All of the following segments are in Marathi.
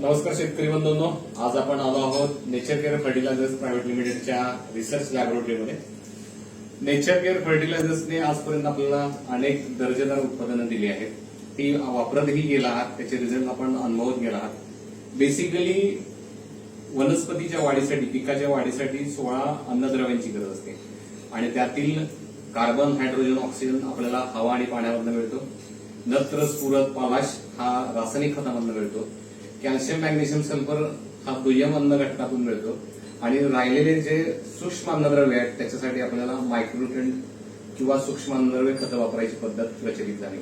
नमस्कार शेतकरी बंधूंनो. आज आपण आलो आहोत नेचर केअर फर्टिलायझर्स प्रायव्हेट लिमिटेडच्या रिसर्च लॅबोरेटरीमध्ये नेचर केअर फर्टिलायझर्सने आजपर्यंत आपल्याला अनेक दर्जेदार उत्पादनं दिली आहेत. ती वापरतही गेला आहात त्याचे रिझल्ट आपण अनुभवत गेला आहात. बेसिकली वनस्पतीच्या वाढीसाठी पिकाच्या वाढीसाठी सोळा अन्नद्रव्यांची गरज असते. आणि त्यातील कार्बन हायड्रोजन ऑक्सिजन आपल्याला हवा आणि पाण्यामधून मिळतो. नत्र स्फुरत पालाश हा रासायनिक खतामधनं मिळतो. कॅल्शियम मॅग्नेशियम सल्फर हा दुय्यम अन्नघटकातून मिळतो. आणि राहिलेले जे सूक्ष्म अन्नद्रव्य आहेत त्याच्यासाठी आपल्याला मायक्रोन्युट्रंट किंवा सूक्ष्म अन्नद्रव्य खतं वापरायची पद्धत प्रचलित झाली.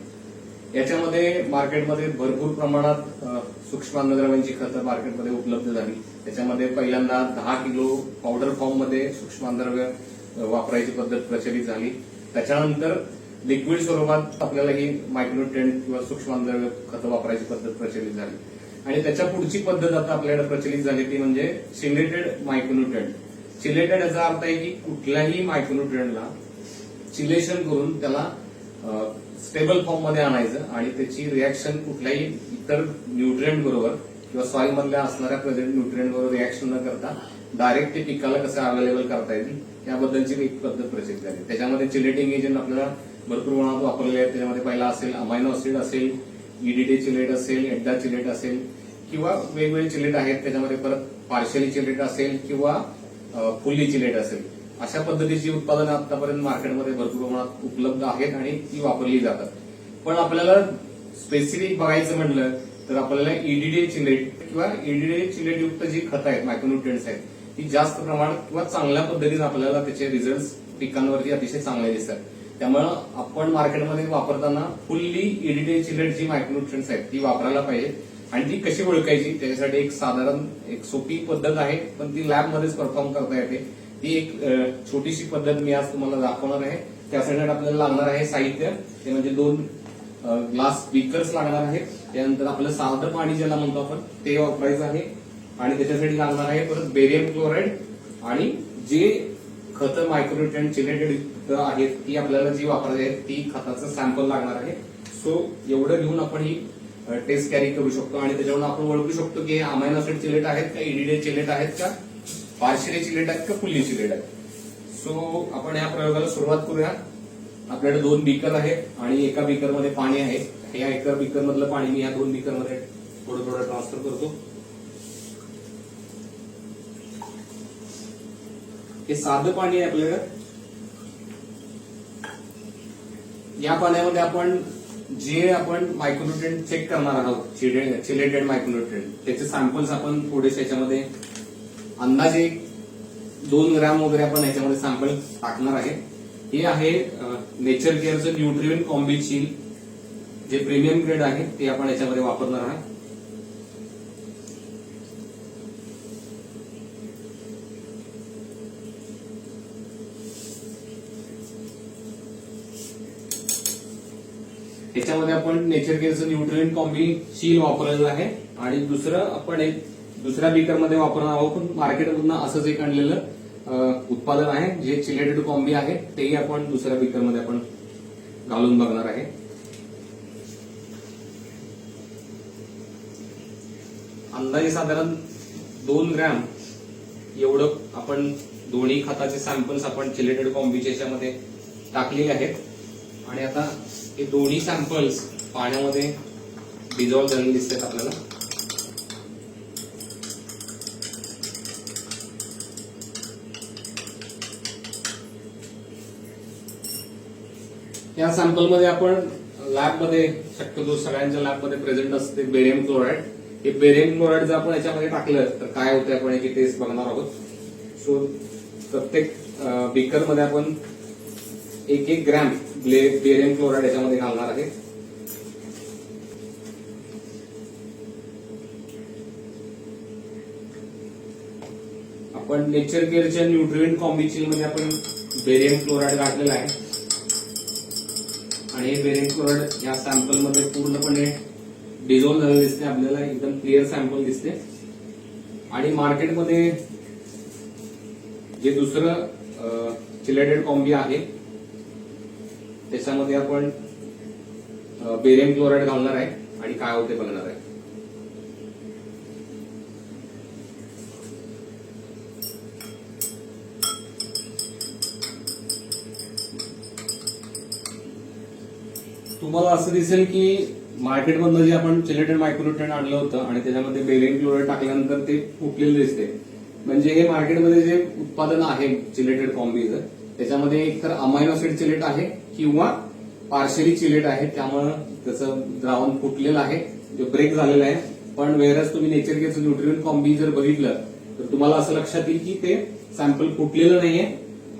याच्यामध्ये मार्केटमध्ये भरपूर प्रमाणात सूक्ष्म अन्नद्रव्यांची खतं मार्केटमध्ये उपलब्ध झाली. त्याच्यामध्ये पहिल्यांदा दहा किलो पावडर फॉर्ममध्ये सूक्ष्म अन्नद्रव्य वापरायची पद्धत प्रचलित झाली. त्याच्यानंतर लिक्विड स्वरूपात आपल्याला ही मायक्रोट्रेंड किंवा सूक्ष्म अन्नद्रव्य खतं वापरायची पद्धत प्रचलित झाली. आणि त्याच्या पुढची पद्धत आता आपल्याकडे प्रचलित झाली ती म्हणजे चिलेटेड मायक्रोन्युट्रंट चिलेटेड याचा अर्थ आहे की कुठल्याही मायक्रोन्युट्रंटला चिलेशन करून त्याला स्टेबल फॉर्ममध्ये आणायचं आणि त्याची रिॲक्शन कुठल्याही इतर न्यूट्रिएंट बरोबर किंवा सॉइल मधल्या असणाऱ्या प्रेझेंट न्यूट्रिएंट बरोबर रिॲक्शन न करता डायरेक्ट ते पिकाला कसं अवेलेबल करता येईल याबद्दलची एक पद्धत प्रसिद्ध झाली. त्याच्यामध्ये चिलेटिंग एजंट आपल्याला भरपूर प्रमाणात वापरले आहेत. त्याच्यामध्ये पहिला असेल अमायनो ऍसिड असेल ईडीडी चिलेट असेल एड्डा चिलेट असेल किंवा वेगवेगळे चिलेट आहेत त्याच्यामध्ये परत पार्शली चिलेट असेल किंवा फुल्ली चिलेट असेल. अशा पद्धतीची उत्पादनं आतापर्यंत मार्केटमध्ये भरपूर प्रमाणात उपलब्ध आहेत आणि ती वापरली जातात. पण आपल्याला स्पेसिफिक बघायचं म्हणलं तर आपल्याला ईडीडी चिलेट किंवा ईडीडी चिलेट युक्त जी खतं आहेत मायक्रोन्युट्रिएंट्स आहेत ती जास्त प्रमाणात किंवा चांगल्या पद्धतीने आपल्याला त्याचे रिझल्ट पिकांवरती अतिशय चांगले दिसतात. त्यामुळं आपण मार्केटमध्ये वापरताना फुल्ली ईडीडी चिलेट जी मायक्रोन्युट्रिएंट्स आहेत ती वापरायला पाहिजे. आणि ती कशी ओळखायची? त्याच्यासाठी एक साधारण एक सोपी पद्धत आहे पण ती लॅबमध्येच परफॉर्म करता येते. ती एक छोटीशी पद्धत मी आज तुम्हाला दाखवणार आहे. त्यासाठी आपल्याला लागणार आहे साहित्य. ते म्हणजे दोन ग्लास बीकर्स लागणार आहेत. त्यानंतर आपलं साधं पाणी ज्याला म्हणतो आपण ते वापरायचं आहे. आणि त्याच्यासाठी लागणार आहे परत बेरियम क्लोराईड आणि जे खतं मायक्रोन्युट्रिएंट चिनेटेड आहेत ती आपल्याला जी वापरायची आहेत ती खताचं सॅम्पल लागणार आहे. सो एवढं घेऊन आपण ही टेस्ट कॅरी करू शकतो. आणि त्याच्यावरून आपण ओळखू शकतो की अमायनो ऍसिड चिलेट आहेत का इडीडे चिलेट आहेत का पार्शिले चिलेट आहेत का फुल्ली चिलेट आहेत. सो आपण या प्रयोगाला सुरुवात करूया. आपल्याकडे दोन बीकर आहेत आणि एका बीकरमध्ये पाणी आहे. या एका बीकर मधलं पाणी मी या दोन बीकरमध्ये थोडं थोडं ट्रान्सफर करतो. हे साधं पाणी आहे आपल्याकडे. या पाण्यामध्ये आपण जे आपण मायक्रोन्युट्रिएंट चेक करणार आहोत चिलेटेड मायक्रोन्युट्रिएंट त्याचे सॅम्पल्स आपण थोडेसे याच्यामध्ये अंदाजे एक दोन ग्रॅम वगैरे आपण याच्यामध्ये सॅम्पल टाकणार आहे. हे आहे नेचर केअरचं न्यूट्रिएंट कॉम्बिशील जे प्रीमियम ग्रेड आहे ते आपण याच्यामध्ये वापरणार आहोत त्याच्यामध्ये आपण नेचर केअरचं न्यूट्रिएंट कॉम्बी शील वापरलेलं आहे. आणि दुसरं आपण एक दुसऱ्या बीकरमध्ये वापरणार आहोत पण मार्केटमधून असंच एक आणलेलं उत्पादन आहे जे चिलेटेड कॉम्बी आहे तेही आपण दुसऱ्या बीकरमध्ये आपण घालून बघणार आहे. अंदाजे साधारण दोन ग्रॅम एवढं आपण दोन्ही खताचे सॅम्पल्स आपण चिलेटेड कॉम्बीच्या याच्यामध्ये टाकलेले आहेत. आणि आता हे दोन्ही सॅम्पल्स पाण्यामध्ये डिझॉल्व्ह झालेले दिसतात आपल्याला. या सॅम्पलमध्ये आपण लॅबमध्ये शक्यतो सगळ्यांच्या लॅबमध्ये प्रेझेंट असते बेरियम क्लोराईड हे बेरियम क्लोराईड जर आपण याच्यामध्ये टाकलं तर काय होतं आपण याची टेस्ट बघणार आहोत. सो प्रत्येक बीकरमध्ये आपण एक एक ग्रॅम बेरियम क्लोराईड याच्यामध्ये घालणार आहे. आपण नेचर केअरच्या न्यूट्रिएंट कॉम्बिचिलमध्ये आपण बेरियम क्लोराईड घातलेला आहे. आणि हे बेरियम क्लोराईड या सॅम्पलमध्ये पूर्णपणे डिझॉल्व्ह झालेलं दिसते आपल्याला एकदम क्लिअर सॅम्पल दिसते आणि मार्केटमध्ये जे दुसरं चिलेटेड कॉम्बी आहे त्याच्यामध्ये आपण बेरियम क्लोराईड घालणार आहे आणि काय होते बघणार आहे. तुम्हाला असं दिसेल की मार्केटमधनं जे आपण चिलेटेड मायक्रोटेन आणलं होतं आणि त्याच्यामध्ये बेरियम क्लोराईड टाकल्यानंतर ते फुटलेलं दिसते म्हणजे हे मार्केटमध्ये जे उत्पादन आहे चिलेटेड कॉम्बीचं त्याच्यामध्ये एक तर अमायनोसिड चिलेट आहे किंवा पार्शली चिलेट आहे त्यामुळं त्याचं द्रावण फुटलेलं आहे. जो ब्रेक झालेला आहे. पण वेरस तुम्ही नेचर केअरचं न्यूट्रिशन कॉम्बी जर बघितलं तर तुम्हाला असं लक्षात येईल की ते सॅम्पल फुटलेलं नाहीये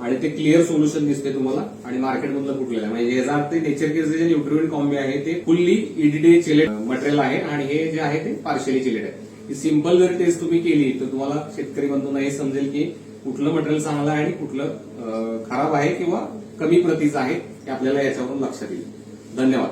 आणि ते क्लिअर सोल्युशन दिसते तुम्हाला आणि मार्केटमधलं फुटलेलं आहे. म्हणजे याचा अर्थ नेचर केअरचे जे न्यूट्रिएंट कॉम्बी आहे ते फुल्ली ईडीडे चिलेट मटेरियल आहे आणि हे जे आहे ते पार्शली चिलेट आहे. सिंपल जर टेस्ट तुम्ही केली तर तुम्हाला शेतकरी बंधूंना हे समजेल की कुठलं मटेरियल चांगलं आहे आणि कुठलं खराब आहे किंवा कमी प्रतीचं आहे हे आपल्याला याच्यावरून लक्षात येईल धन्यवाद.